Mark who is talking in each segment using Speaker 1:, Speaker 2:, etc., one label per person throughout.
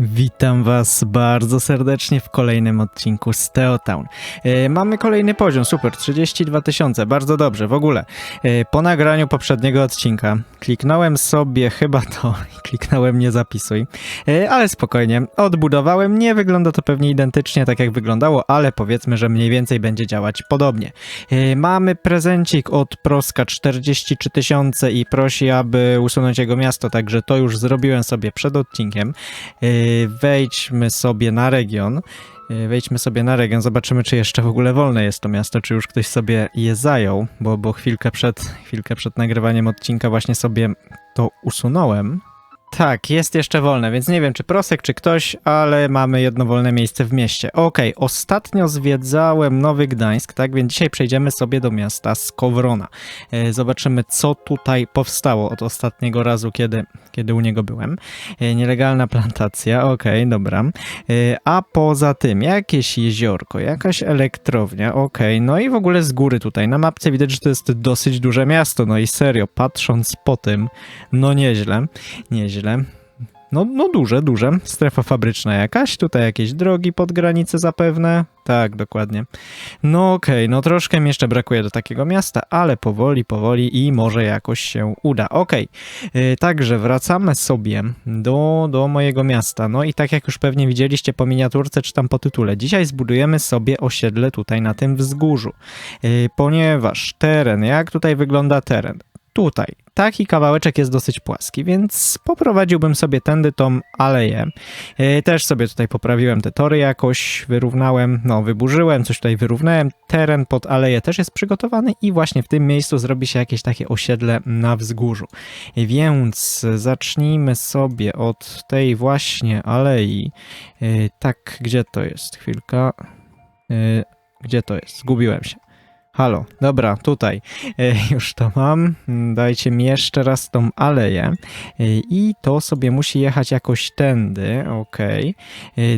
Speaker 1: Witam Was bardzo serdecznie w kolejnym odcinku z Teotown. E, mamy kolejny poziom, super, 32 tysiące, bardzo dobrze, w ogóle. E, po nagraniu poprzedniego odcinka kliknąłem sobie chyba to kliknąłem nie zapisuj, e, ale spokojnie, odbudowałem, nie wygląda to pewnie identycznie tak jak wyglądało, ale powiedzmy, że mniej więcej będzie działać podobnie. Mamy prezencik od Proska 43 tysiące i prosi, aby usunąć jego miasto, także to już zrobiłem sobie przed odcinkiem. Yy, Wejdźmy sobie na region. Yy, Wejdźmy sobie na region, zobaczymy, czy jeszcze w ogóle wolne jest to miasto, czy już ktoś sobie je zajął, bo, bo chwilkę, przed, chwilkę przed nagrywaniem odcinka właśnie sobie to usunąłem. Tak, jest jeszcze wolne, więc nie wiem, czy Prosek, czy ktoś, ale mamy jedno wolne miejsce w mieście. Okej, ostatnio zwiedzałem Nowy Gdańsk, tak, więc dzisiaj przejdziemy sobie do miasta Skowrona. E, Zobaczymy, co tutaj powstało od ostatniego razu, kiedy, kiedy u niego byłem. E, Nielegalna plantacja, okej, dobra. E, A poza tym, jakieś jeziorko, jakaś elektrownia, okej, no i w ogóle z góry tutaj na mapce widać, że to jest dosyć duże miasto, no i serio, patrząc po tym, no nieźle, nieźle. No, no duże, duże. Strefa fabryczna jakaś, tutaj jakieś drogi pod granicę zapewne. Tak, dokładnie. No okej, no troszkę mi jeszcze brakuje do takiego miasta, ale powoli, powoli i może jakoś się uda. Okej, yy, także wracamy sobie do, do mojego miasta. No i tak jak już pewnie widzieliście po miniaturce czy tam po tytule, dzisiaj zbudujemy sobie osiedle tutaj na tym wzgórzu. Yy, ponieważ teren, jak tutaj wygląda teren? Tutaj taki kawałeczek jest dosyć płaski, więc poprowadziłbym sobie tędy tą aleję. Yy, Też sobie tutaj poprawiłem te tory jakoś, wyrównałem, no wyburzyłem, coś tutaj wyrównałem. Teren pod aleję też jest przygotowany i właśnie w tym miejscu zrobi się jakieś takie osiedle na wzgórzu. Więc zacznijmy sobie od tej właśnie alei. Yy, Tak, gdzie to jest? Chwilka. Gdzie to jest? Zgubiłem się. Halo, dobra, tutaj e, już to mam. Dajcie mi jeszcze raz tą aleję E, i to sobie musi jechać jakoś tędy, ok.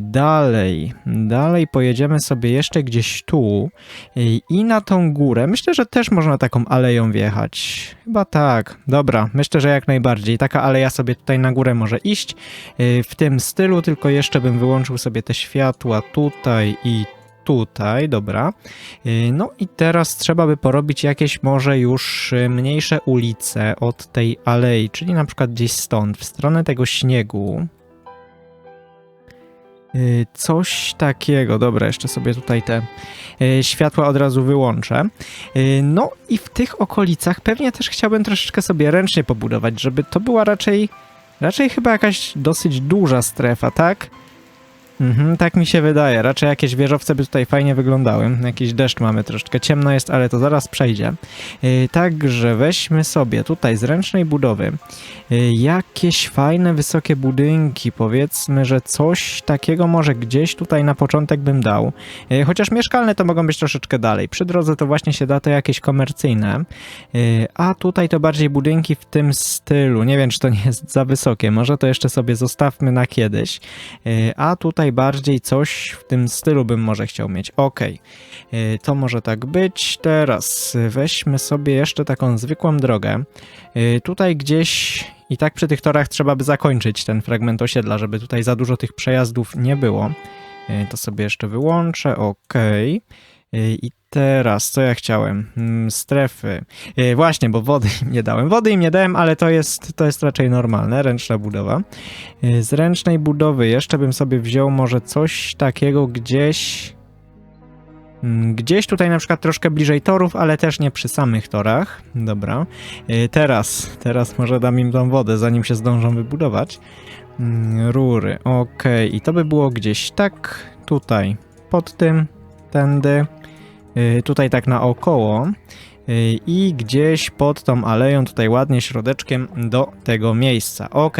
Speaker 1: Dalej, dalej pojedziemy sobie jeszcze gdzieś tu e, i na tą górę. Myślę, że też można taką aleją wjechać. Chyba tak. Dobra, myślę, że jak najbardziej. Taka aleja sobie tutaj na górę może iść e, w tym stylu, tylko jeszcze bym wyłączył sobie te światła tutaj i tutaj, dobra. Yy, No i teraz trzeba by porobić jakieś może już y, mniejsze ulice od tej alei, czyli na przykład gdzieś stąd, w stronę tego śniegu. Yy, Coś takiego, dobra, jeszcze sobie tutaj te światła od razu wyłączę. No i w tych okolicach pewnie też chciałbym troszeczkę sobie ręcznie pobudować, żeby to była raczej, raczej chyba jakaś dosyć duża strefa, tak? Mhm, tak mi się wydaje. Raczej jakieś wieżowce by tutaj fajnie wyglądały. Jakiś deszcz mamy, troszeczkę ciemno jest, ale to zaraz przejdzie. Yy, także weźmy sobie tutaj z ręcznej budowy yy, jakieś fajne, wysokie budynki. Powiedzmy, że coś takiego może gdzieś tutaj na początek bym dał. Yy, chociaż mieszkalne to mogą być troszeczkę dalej. Przy drodze to właśnie się da to jakieś komercyjne. Yy, a tutaj to bardziej budynki w tym stylu. Nie wiem, czy to nie jest za wysokie. Może to jeszcze sobie zostawmy na kiedyś. Yy, A tutaj bardziej coś w tym stylu bym może chciał mieć. Ok, to może tak być. Teraz y, weźmy sobie jeszcze taką zwykłą drogę. Yy, Tutaj gdzieś i tak przy tych torach trzeba by zakończyć ten fragment osiedla, żeby tutaj za dużo tych przejazdów nie było. Yy, To sobie jeszcze wyłączę. Ok. I teraz, co ja chciałem? Mm, Strefy. Yy, Właśnie, bo wody im nie dałem. Wody im nie dałem, ale to jest, to jest raczej normalne, ręczna budowa. Yy, Z ręcznej budowy jeszcze bym sobie wziął może coś takiego gdzieś. mm, Gdzieś tutaj na przykład troszkę bliżej torów, ale też nie przy samych torach. Dobra. Yy, Teraz, teraz może dam im tą wodę, zanim się zdążą wybudować. Mm, Rury, okej. I to by było gdzieś tak tutaj, pod tym, tędy. Yy, Tutaj tak naokoło. Yy, I gdzieś pod tą aleją, tutaj ładnie środeczkiem do tego miejsca. Ok.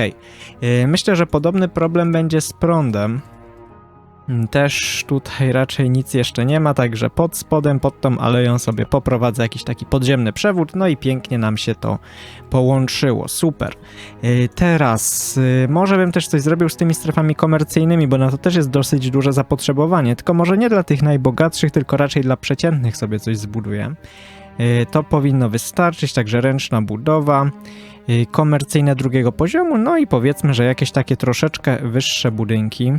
Speaker 1: Myślę, że podobny problem będzie z prądem. Mm, Też tutaj raczej nic jeszcze nie ma, także pod spodem, pod tą aleją sobie poprowadzę jakiś taki podziemny przewód, no i pięknie nam się to połączyło. Super. Yy, Teraz yy, może bym też coś zrobił z tymi strefami komercyjnymi, bo na to też jest dosyć duże zapotrzebowanie, tylko może nie dla tych najbogatszych, tylko raczej dla przeciętnych sobie coś zbuduję. Yy, To powinno wystarczyć, także ręczna budowa. Y, komercyjne drugiego poziomu, no i powiedzmy, że jakieś takie troszeczkę wyższe budynki,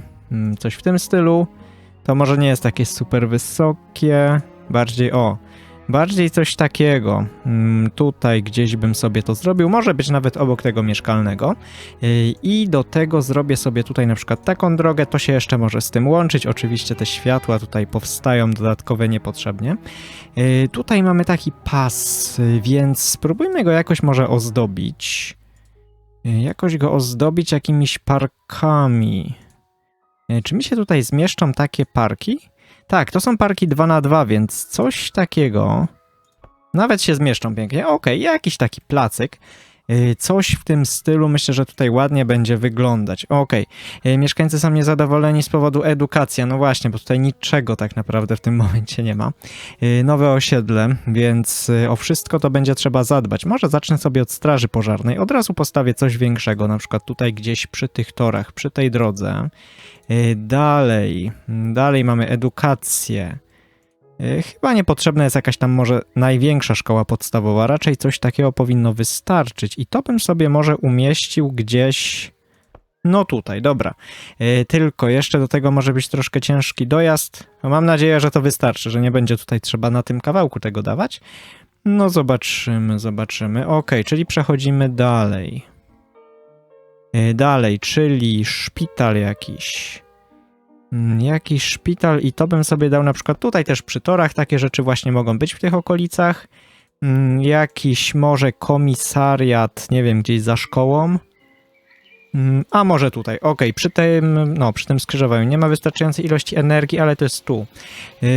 Speaker 1: coś w tym stylu. To może nie jest takie super wysokie, bardziej o, bardziej coś takiego. Mm, Tutaj gdzieś bym sobie to zrobił, może być nawet obok tego mieszkalnego. Y, I do tego zrobię sobie tutaj na przykład taką drogę, to się jeszcze może z tym łączyć. Oczywiście te światła tutaj powstają dodatkowe niepotrzebnie. Y, Tutaj mamy taki pas, y, więc spróbujmy go jakoś może ozdobić. Jakoś go ozdobić jakimiś parkami. Y, Czy mi się tutaj zmieszczą takie parki? Tak, to są parki 2 na 2 więc coś takiego. Nawet się zmieszczą pięknie. Okej, jakiś taki placyk. Y, Coś w tym stylu myślę, że tutaj ładnie będzie wyglądać. Okej, y, mieszkańcy są niezadowoleni z powodu edukacji. No właśnie, bo tutaj niczego tak naprawdę w tym momencie nie ma. Nowe osiedle, więc o wszystko to będzie trzeba zadbać. Może zacznę sobie od straży pożarnej. Od razu postawię coś większego, na przykład tutaj gdzieś przy tych torach, przy tej drodze. Y, Dalej, dalej mamy edukację. Y, Chyba niepotrzebna jest jakaś tam może największa szkoła podstawowa, raczej coś takiego powinno wystarczyć i to bym sobie może umieścił gdzieś, no tutaj, dobra. Y, Tylko jeszcze do tego może być troszkę ciężki dojazd. Mam nadzieję, że to wystarczy, że nie będzie tutaj trzeba na tym kawałku tego dawać. No zobaczymy, zobaczymy. Ok, czyli przechodzimy dalej. Y, Dalej, czyli szpital jakiś. Mm, Jakiś szpital i to bym sobie dał na przykład tutaj też przy torach, takie rzeczy właśnie mogą być w tych okolicach. Mm, Jakiś może komisariat, nie wiem, gdzieś za szkołą. Mm, A może tutaj, okej, przy tym, no, przy tym skrzyżowaniu nie ma wystarczającej ilości energii, ale to jest tu. Yy,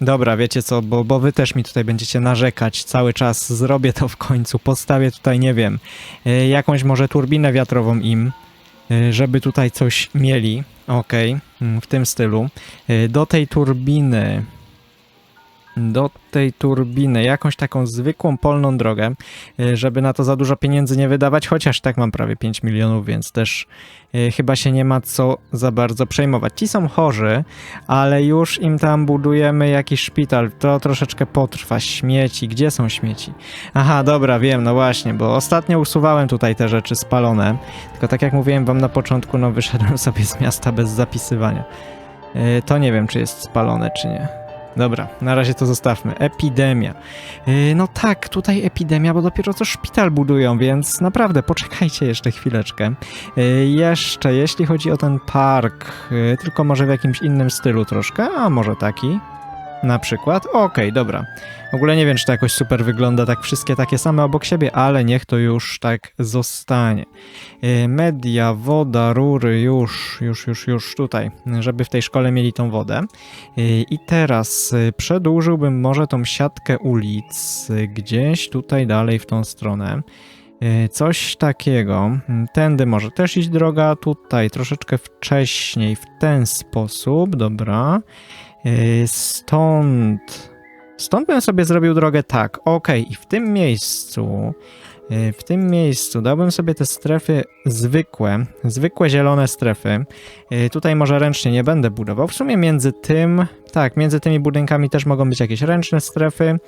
Speaker 1: dobra, wiecie co, bo, bo wy też mi tutaj będziecie narzekać cały czas, zrobię to w końcu, postawię tutaj, nie wiem, yy, jakąś może turbinę wiatrową im, yy, żeby tutaj coś mieli, okej, mm, w tym stylu. Yy, Do tej turbiny, do tej turbiny, jakąś taką zwykłą polną drogę, y, żeby na to za dużo pieniędzy nie wydawać, chociaż tak mam prawie 5 milionów, więc też y, chyba się nie ma co za bardzo przejmować. Ci są chorzy, ale już im tam budujemy jakiś szpital, to troszeczkę potrwa. Śmieci, gdzie są śmieci? Aha, dobra, wiem, no właśnie, bo ostatnio usuwałem tutaj te rzeczy spalone, tylko tak jak mówiłem wam na początku, no wyszedłem sobie z miasta bez zapisywania. Y, To nie wiem, czy jest spalone, czy nie. Dobra, na razie to zostawmy. Epidemia. Yy, no tak, tutaj epidemia, bo dopiero co szpital budują, więc naprawdę poczekajcie jeszcze chwileczkę. Yy, jeszcze, jeśli chodzi o ten park, yy, tylko może w jakimś innym stylu troszkę, a może taki na przykład. Okej, dobra. W ogóle nie wiem, czy to jakoś super wygląda, tak wszystkie takie same obok siebie, ale niech to już tak zostanie. Yy, Media, woda, rury, już, już, już, już tutaj, żeby w tej szkole mieli tą wodę. Yy, I teraz yy, przedłużyłbym może tą siatkę ulic gdzieś tutaj dalej w tą stronę. Coś takiego. Yy, Tędy może też iść droga, tutaj troszeczkę wcześniej, w ten sposób, dobra. Yy, Stąd. Stąd bym sobie zrobił drogę tak. Ok, i w tym miejscu. yy, W tym miejscu dałbym sobie te strefy zwykłe, zwykłe zielone strefy. Yy, Tutaj może ręcznie nie będę budował. W sumie między tym, tak, między tymi budynkami też mogą być jakieś ręczne strefy.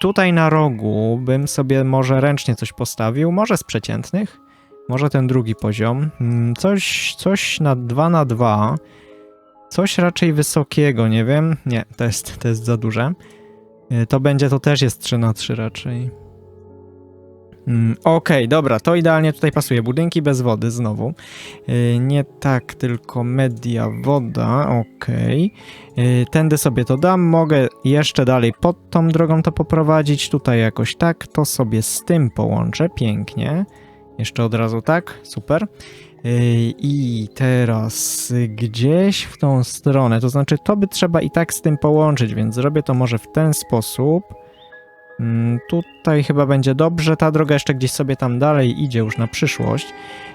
Speaker 1: Tutaj na rogu bym sobie może ręcznie coś postawił, może z przeciętnych, może ten drugi poziom. Mm, Coś, coś na 2 na 2 Coś raczej wysokiego, nie wiem. Nie, to jest, to jest za duże. Yy, To będzie, to też jest 3 na 3 raczej. Mm, Okej, dobra, to idealnie tutaj pasuje. Budynki bez wody znowu. Yy, nie tak, tylko media, woda, okej. Yy, Tędy sobie to dam. Mogę jeszcze dalej pod tą drogą to poprowadzić. Tutaj jakoś tak. To sobie z tym połączę. Pięknie. Jeszcze od razu tak. Super. Yy, I teraz gdzieś w tą stronę, to znaczy to by trzeba i tak z tym połączyć, więc zrobię to może w ten sposób. Mm, Tutaj chyba będzie dobrze. Ta droga jeszcze gdzieś sobie tam dalej idzie już na przyszłość.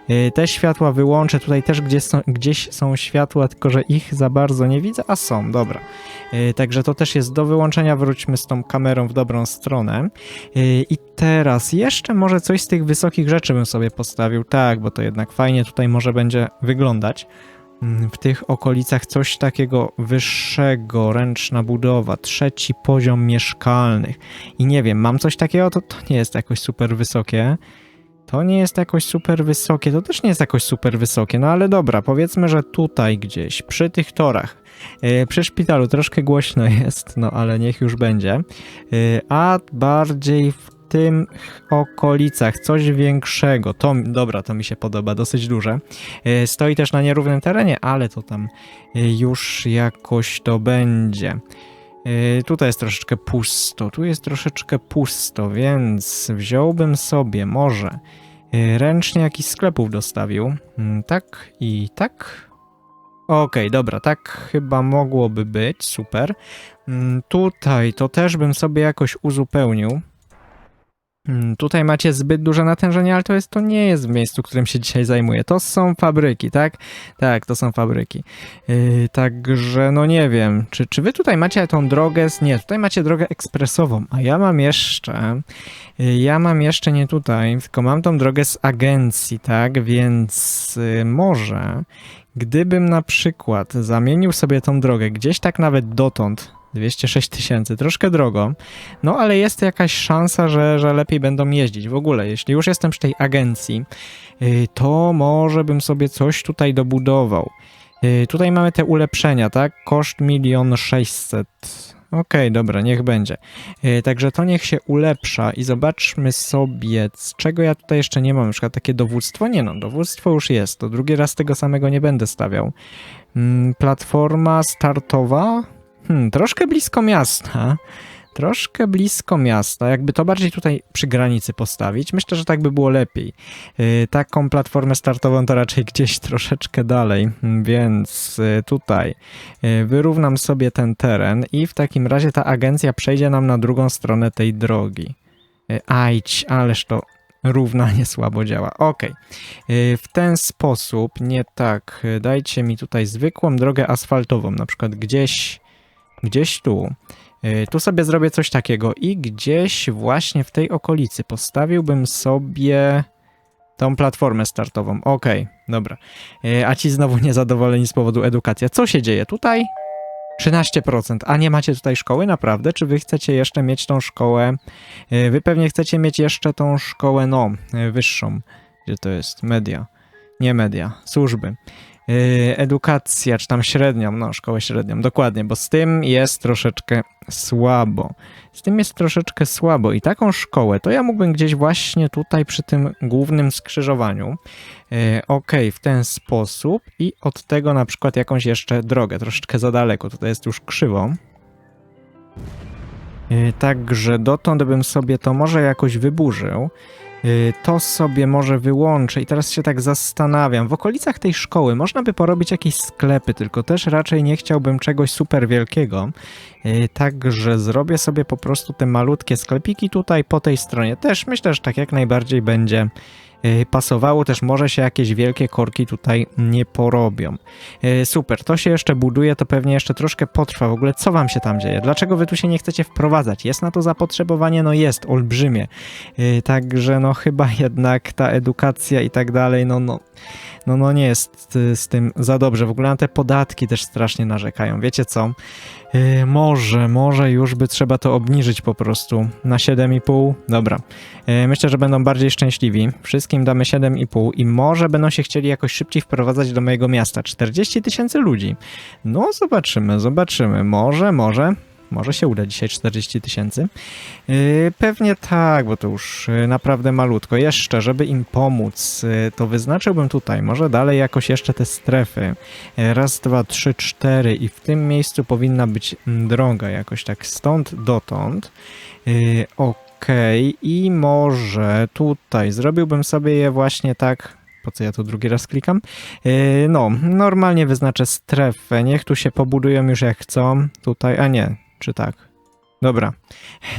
Speaker 1: Yy, Te światła wyłączę. Tutaj też gdzieś są, gdzieś są światła, tylko że ich za bardzo nie widzę. A są, dobra. Yy, Także to też jest do wyłączenia. Wróćmy z tą kamerą w dobrą stronę. Yy, I teraz jeszcze może coś z tych wysokich rzeczy bym sobie postawił. Tak, bo to jednak fajnie tutaj może będzie wyglądać. Mm, W tych okolicach coś takiego wyższego, ręczna budowa, trzeci poziom mieszkalnych. I nie wiem, mam coś takiego, to, to nie jest jakoś super wysokie. To nie jest jakoś super wysokie, to też nie jest jakoś super wysokie, no ale dobra, powiedzmy, że tutaj gdzieś, przy tych torach, yy, przy szpitalu troszkę głośno jest, no ale niech już będzie, yy, a bardziej w tym okolicach coś większego, to, dobra, to mi się podoba, dosyć duże, yy, stoi też na nierównym terenie, ale to tam już jakoś to będzie. Yy, tutaj jest troszeczkę pusto, tu jest troszeczkę pusto, więc wziąłbym sobie może yy, ręcznie jakiś sklepów dostawił. Mm, tak i tak. Okej, dobra, tak chyba mogłoby być, super. Mm, Tutaj to też bym sobie jakoś uzupełnił. Mm, Tutaj macie zbyt duże natężenie, ale to, jest, to nie jest w miejscu, którym się dzisiaj zajmuję. To są fabryki, tak? Tak, to są fabryki. Yy, także, no nie wiem, czy, czy wy tutaj macie tą drogę? Nie, tutaj macie drogę ekspresową, a ja mam jeszcze. yy, Ja mam jeszcze nie tutaj, tylko mam tą drogę z agencji, tak? Więc yy, może, gdybym na przykład zamienił sobie tą drogę gdzieś tak nawet dotąd. 206 tysięcy, troszkę drogo, no ale jest jakaś szansa, że, że lepiej będą jeździć. W ogóle, jeśli już jestem przy tej agencji, yy, to może bym sobie coś tutaj dobudował. Yy, Tutaj mamy te ulepszenia, tak? Koszt milion sześćset. Okej, dobra, niech będzie. Yy, Także to niech się ulepsza i zobaczmy sobie, z czego ja tutaj jeszcze nie mam. Na przykład takie dowództwo? Nie no, dowództwo już jest. To drugi raz tego samego nie będę stawiał. Mm, Platforma startowa? Hmm, troszkę blisko miasta. Troszkę blisko miasta. Jakby to bardziej tutaj przy granicy postawić, myślę, że tak by było lepiej. Yy, taką platformę startową to raczej gdzieś troszeczkę dalej, mm, więc yy, tutaj yy, wyrównam sobie ten teren i w takim razie ta agencja przejdzie nam na drugą stronę tej drogi. Yy, Ajdź, ależ to równanie słabo działa. Yy, W ten sposób, nie tak, yy, dajcie mi tutaj zwykłą drogę asfaltową, na przykład gdzieś, gdzieś tu. Yy, Tu sobie zrobię coś takiego i gdzieś właśnie w tej okolicy postawiłbym sobie tą platformę startową. Okej, dobra. Yy, A ci znowu niezadowoleni z powodu edukacji. Co się dzieje tutaj? 13%. A nie macie tutaj szkoły? Naprawdę? Czy wy chcecie jeszcze mieć tą szkołę? Yy, Wy pewnie chcecie mieć jeszcze tą szkołę, no, wyższą. Gdzie to jest? Media. Nie media, służby. Yy, edukacja, czy tam średnią, no, szkołę średnią, dokładnie, bo z tym jest troszeczkę słabo. Z tym jest troszeczkę słabo i taką szkołę to ja mógłbym gdzieś właśnie tutaj przy tym głównym skrzyżowaniu. Yy, Okej, w ten sposób i od tego na przykład jakąś jeszcze drogę, troszeczkę za daleko, tutaj jest już krzywo. Yy, Także dotąd bym sobie to może jakoś wyburzył. Yy, To sobie może wyłączę i teraz się tak zastanawiam. W okolicach tej szkoły można by porobić jakieś sklepy, tylko też raczej nie chciałbym czegoś super wielkiego. Yy, Także zrobię sobie po prostu te malutkie sklepiki tutaj po tej stronie. Też myślę, że tak jak najbardziej będzie yy, pasowało. Też może się jakieś wielkie korki tutaj nie porobią. Yy, Super, to się jeszcze buduje, to pewnie jeszcze troszkę potrwa. W ogóle co wam się tam dzieje? Dlaczego wy tu się nie chcecie wprowadzać? Jest na to zapotrzebowanie? No jest, olbrzymie. Także no chyba jednak ta edukacja i tak dalej, no no, no, no nie jest z tym za dobrze. W ogóle na te podatki też strasznie narzekają. Wiecie co? Yy, może, może już by trzeba to obniżyć po prostu na 7,5. Dobra. Yy, myślę, że będą bardziej szczęśliwi. Wszystkim damy 7,5 i może będą się chcieli jakoś szybciej wprowadzać do mojego miasta. 40 tysięcy ludzi. No zobaczymy, zobaczymy. Może, może. Może się uda dzisiaj 40 tysięcy. Yy, pewnie tak, bo to już yy, naprawdę malutko. Jeszcze, żeby im pomóc, yy, to wyznaczyłbym tutaj, może dalej jakoś jeszcze te strefy. Raz, dwa, trzy, cztery i w tym miejscu powinna być mm, droga jakoś tak stąd dotąd. Okej, i może tutaj zrobiłbym sobie je właśnie tak. Po co ja tu drugi raz klikam? No, normalnie wyznaczę strefę. Niech tu się pobudują już jak chcą. Tutaj, a nie, czy tak? Dobra,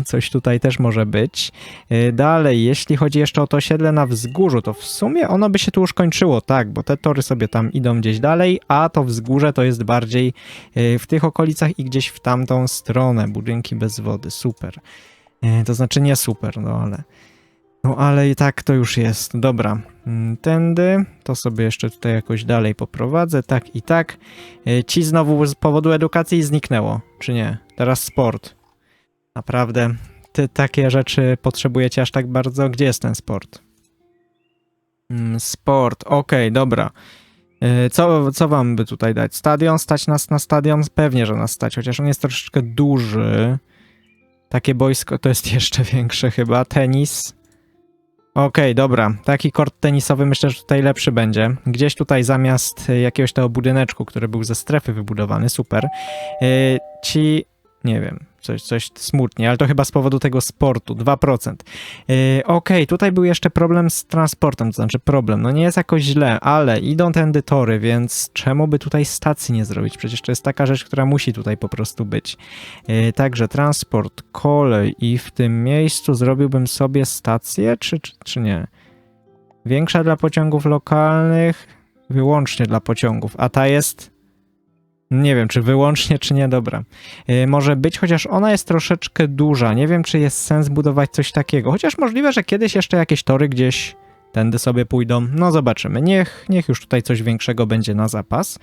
Speaker 1: coś tutaj też może być. Yy, Dalej, jeśli chodzi jeszcze o to osiedle na wzgórzu, to w sumie ono by się tu już kończyło, tak, bo te tory sobie tam idą gdzieś dalej, a to wzgórze to jest bardziej yy, w tych okolicach i gdzieś w tamtą stronę. Budynki bez wody, super. Yy, To znaczy nie super, no ale... No ale i tak to już jest. Dobra, Mm, tędy, to sobie jeszcze tutaj jakoś dalej poprowadzę, tak i tak. Yy, Ci znowu z powodu edukacji zniknęło, czy nie? Teraz sport. Naprawdę, ty takie rzeczy potrzebujecie aż tak bardzo? Gdzie jest ten sport? Mm, Sport, okej, dobra. E, Co, co wam by tutaj dać? Stadion? Stać nas na stadion? Pewnie, że nas stać, chociaż on jest troszeczkę duży. Takie boisko to jest jeszcze większe chyba. Tenis. Okej, dobra. Taki kort tenisowy myślę, że tutaj lepszy będzie. Gdzieś tutaj zamiast e, jakiegoś tego budyneczku, który był ze strefy wybudowany, super. E, Ci, nie wiem, coś, coś smutnie, ale to chyba z powodu tego sportu, 2%. Yy, Okej, tutaj był jeszcze problem z transportem, to znaczy problem, no nie jest jakoś źle, ale idą tędy tory, więc czemu by tutaj stacji nie zrobić? Przecież to jest taka rzecz, która musi tutaj po prostu być. Yy, także transport, kolej i w tym miejscu zrobiłbym sobie stację, czy, czy, czy nie? Większa dla pociągów lokalnych, wyłącznie dla pociągów, a ta jest... Nie wiem, czy wyłącznie, czy nie, dobra. Yy, może być, chociaż ona jest troszeczkę duża. Nie wiem, czy jest sens budować coś takiego. Chociaż możliwe, że kiedyś jeszcze jakieś tory gdzieś tędy sobie pójdą. No zobaczymy. Niech, niech już tutaj coś większego będzie na zapas.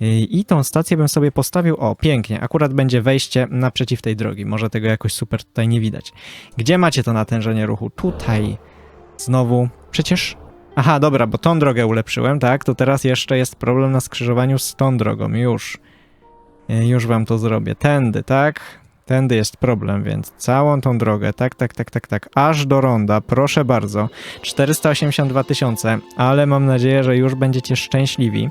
Speaker 1: Yy, I tą stację bym sobie postawił. O, pięknie. Akurat będzie wejście naprzeciw tej drogi. Może tego jakoś super tutaj nie widać. Gdzie macie to natężenie ruchu? Tutaj. Znowu. Przecież. Aha, dobra, bo tą drogę ulepszyłem, tak? To teraz jeszcze jest problem na skrzyżowaniu z tą drogą. Już. Yy, Już wam to zrobię. Tędy, tak? Tędy jest problem, więc całą tą drogę, tak, tak, tak, tak, tak, aż do ronda, proszę bardzo. 482 tysiące, ale mam nadzieję, że już będziecie szczęśliwi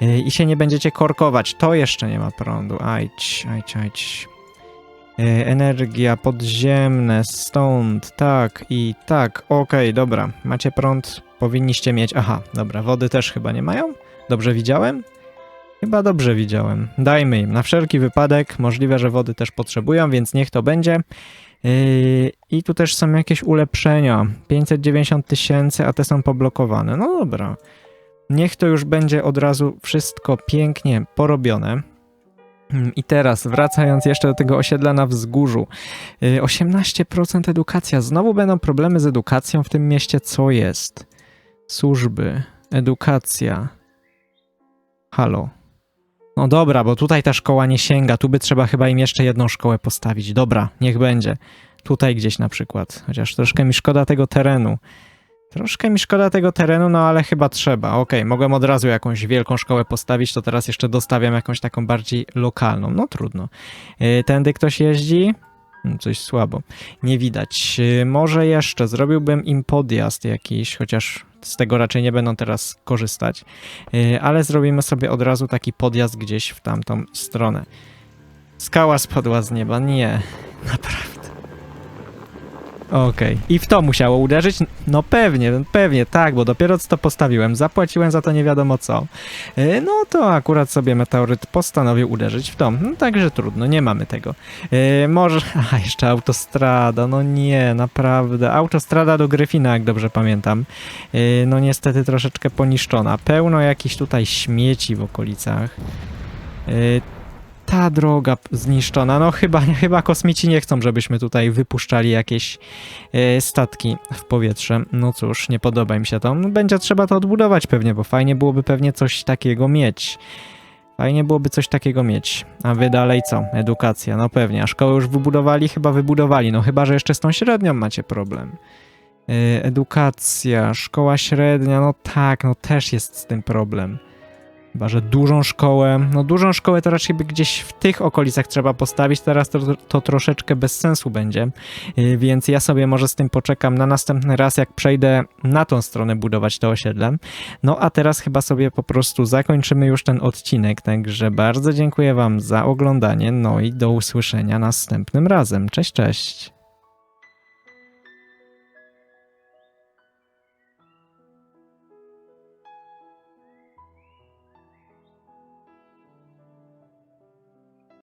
Speaker 1: yy, i się nie będziecie korkować. To jeszcze nie ma prądu. Ajć, ajć, ajć. Yy, Energia podziemne, stąd, tak i tak. Okej, dobra. Macie prąd, powinniście mieć. Aha, dobra, wody też chyba nie mają? Dobrze widziałem? Chyba dobrze widziałem. Dajmy im. Na wszelki wypadek, możliwe, że wody też potrzebują, więc niech to będzie. Yy, I tu też są jakieś ulepszenia. 590 tysięcy, a te są poblokowane. No dobra. Niech to już będzie od razu wszystko pięknie porobione. Mm, I teraz, wracając jeszcze do tego osiedla na wzgórzu. Yy, 18% edukacja. Znowu będą problemy z edukacją w tym mieście. Co jest? Służby, edukacja. Halo. No dobra, bo tutaj ta szkoła nie sięga. Tu by trzeba chyba im jeszcze jedną szkołę postawić. Dobra, niech będzie. Tutaj gdzieś na przykład. Chociaż troszkę mi szkoda tego terenu. Troszkę mi szkoda tego terenu, no ale chyba trzeba. Okej, mogłem od razu jakąś wielką szkołę postawić, to teraz jeszcze dostawiam jakąś taką bardziej lokalną. No trudno. Yy, Tędy ktoś jeździ? Hmm, Coś słabo. Nie widać. Yy, Może jeszcze zrobiłbym im podjazd jakiś, chociaż z tego raczej nie będą teraz korzystać. Yy, Ale zrobimy sobie od razu taki podjazd gdzieś w tamtą stronę. Skała spadła z nieba. Nie, naprawdę. Okej. I w to musiało uderzyć? No pewnie, pewnie, tak, bo dopiero co to postawiłem. Zapłaciłem za to nie wiadomo co. Yy, No to akurat sobie meteoryt postanowił uderzyć w to. No, także trudno, nie mamy tego. Yy, może. A, jeszcze autostrada. No nie, naprawdę. Autostrada do Gryfina, jak dobrze pamiętam. Yy, no niestety troszeczkę poniszczona. Pełno jakichś tutaj śmieci w okolicach. Ta droga zniszczona. No chyba, chyba kosmici nie chcą, żebyśmy tutaj wypuszczali jakieś e, statki w powietrze. No cóż, nie podoba im się to. No, będzie trzeba to odbudować pewnie, bo fajnie byłoby pewnie coś takiego mieć. Fajnie byłoby coś takiego mieć. A wy dalej co? Edukacja, no pewnie. A szkołę już wybudowali? Chyba wybudowali. No chyba, że jeszcze z tą średnią macie problem. E, edukacja, szkoła średnia, no tak, no też jest z tym problem. Chyba, że dużą szkołę. No, dużą szkołę to raczej by gdzieś w tych okolicach trzeba postawić. Teraz to, to troszeczkę bez sensu będzie. Yy, Więc ja sobie może z tym poczekam na następny raz, jak przejdę na tą stronę budować to osiedle. No a teraz chyba sobie po prostu zakończymy już ten odcinek. Także bardzo dziękuję Wam za oglądanie. No i do usłyszenia następnym razem. Cześć, cześć.